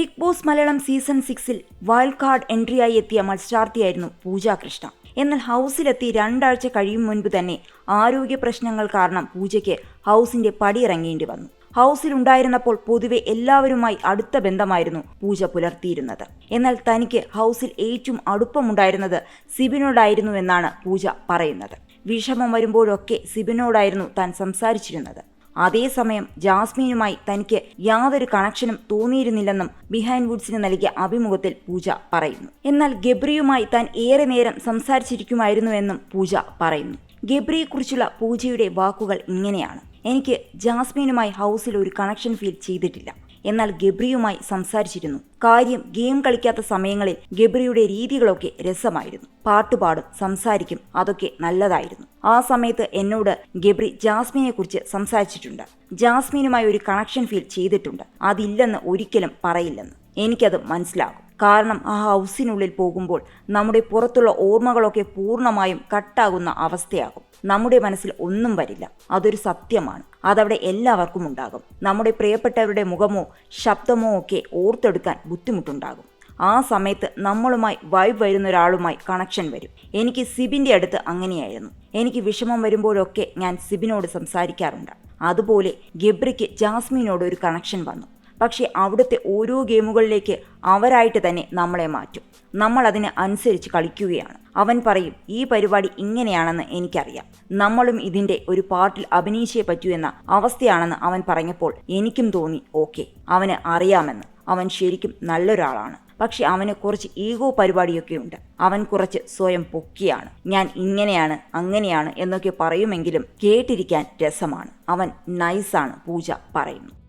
Big Boss Malayalam season സിക്സിൽ wild card എൻട്രിയായി എത്തിയ മത്സരാർത്ഥിയായിരുന്നു പൂജ കൃഷ്ണ. എന്നാൽ ഹൗസിലെത്തി രണ്ടാഴ്ച കഴിയും മുൻപ് തന്നെ ആരോഗ്യ പ്രശ്നങ്ങൾ കാരണം പൂജയ്ക്ക് ഹൗസിന്റെ പടിയിറങ്ങേണ്ടി വന്നു. ഹൗസിലുണ്ടായിരുന്നപ്പോൾ പൊതുവെ എല്ലാവരുമായി അടുത്ത ബന്ധമായിരുന്നു പൂജ പുലർത്തിയിരുന്നത്. എന്നാൽ തനിക്ക് ഹൗസിൽ ഏറ്റവും അടുപ്പമുണ്ടായിരുന്നത് സിബിനോടായിരുന്നുവെന്നാണ് പൂജ പറയുന്നത്. വിഷമം വരുമ്പോഴൊക്കെ സിബിനോടായിരുന്നു താൻ സംസാരിച്ചിരുന്നത്. അതേസമയം ജാസ്മിനുമായി തനിക്ക് യാതൊരു കണക്ഷനും തോന്നിയിരുന്നില്ലെന്നും ബിഹൈൻഡ് വുഡ്സിന് നൽകിയ അഭിമുഖത്തിൽ പൂജ പറയുന്നു. എന്നാൽ ഗബ്രിയുമായി താൻ ഏറെ നേരം സംസാരിച്ചിരിക്കുമായിരുന്നുവെന്നും പൂജ പറയുന്നു. ഗബ്രിയെക്കുറിച്ചുള്ള പൂജയുടെ വാക്കുകൾ ഇങ്ങനെയാണ്. എനിക്ക് ജാസ്മിനുമായി ഹൗസിൽ ഒരു കണക്ഷൻ ഫീൽ ചെയ്തിട്ടില്ല. എന്നാൽ ഗബ്രിയുമായി സംസാരിച്ചിരുന്നു. കാര്യം ഗെയിം കളിക്കാത്ത സമയങ്ങളിൽ ഗബ്രിയുടെ രീതികളൊക്കെ രസമായിരുന്നു. പാട്ടുപാടും സംസാരിക്കും അതൊക്കെ നല്ലതായിരുന്നു. ആ സമയത്ത് എന്നോട് ഗബ്രി ജാസ്മിനെ കുറിച്ച് സംസാരിച്ചിട്ടുണ്ട്. ജാസ്മിനുമായി ഒരു കണക്ഷൻ ഫീൽ ചെയ്തിട്ടുണ്ട്. അതില്ലെന്ന് ഒരിക്കലും പറയില്ലെന്ന്. എനിക്കത് മനസ്സിലാകും. കാരണം ആ ഹൗസിനുള്ളിൽ പോകുമ്പോൾ നമ്മുടെ പുറത്തുള്ള ഓർമ്മകളൊക്കെ പൂർണമായും കട്ടാകുന്ന അവസ്ഥയാകും. നമ്മുടെ മനസ്സിൽ ഒന്നും വരില്ല. അതൊരു സത്യമാണ്. അതവിടെ എല്ലാവർക്കും ഉണ്ടാകും. നമ്മുടെ പ്രിയപ്പെട്ടവരുടെ മുഖമോ ശബ്ദമോ ഒക്കെ ഓർത്തെടുക്കാൻ ബുദ്ധിമുട്ടുണ്ടാകും. ആ സമയത്ത് നമ്മളുമായി വൈബ് വരുന്ന ഒരാളുമായി കണക്ഷൻ വരും. എനിക്ക് സിബിന്റെ അടുത്ത് അങ്ങനെയായിരുന്നു. എനിക്ക് വിഷമം വരുമ്പോഴൊക്കെ ഞാൻ സിബിനോട് സംസാരിക്കാറുണ്ട്. അതുപോലെ ഗബ്രിക്ക് ജാസ്മിനോട് ഒരു കണക്ഷൻ വന്നു. പക്ഷേ അവിടുത്തെ ഓരോ ഗെയിമുകളിലേക്ക് അവരായിട്ട് തന്നെ നമ്മളെ മാറ്റും. നമ്മൾ അതിന് അനുസരിച്ച് കളിക്കുകയാണ്. അവൻ പറയും ഈ പരിപാടി ഇങ്ങനെയാണെന്ന് എനിക്കറിയാം. നമ്മളും ഇതിന്റെ ഒരു പാർട്ടിൽ അഭിനയിച്ചേ പറ്റൂ എന്ന അവസ്ഥയാണെന്ന് അവൻ പറഞ്ഞപ്പോൾ എനിക്കും തോന്നി ഓക്കെ അവന് അറിയാമെന്ന്. അവൻ ശരിക്കും നല്ലൊരാളാണ്. പക്ഷെ അവന് കുറച്ച് ഈഗോ പരിപാടിയൊക്കെ ഉണ്ട് അവൻ കുറച്ച് സ്വയം പൊക്കിയാണ്. ഞാൻ ഇങ്ങനെയാണ് അങ്ങനെയാണ് എന്നൊക്കെ പറയുമെങ്കിലും കേട്ടിരിക്കാൻ രസമാണ്. അവൻ നൈസാണ് പൂജ പറയുന്നു.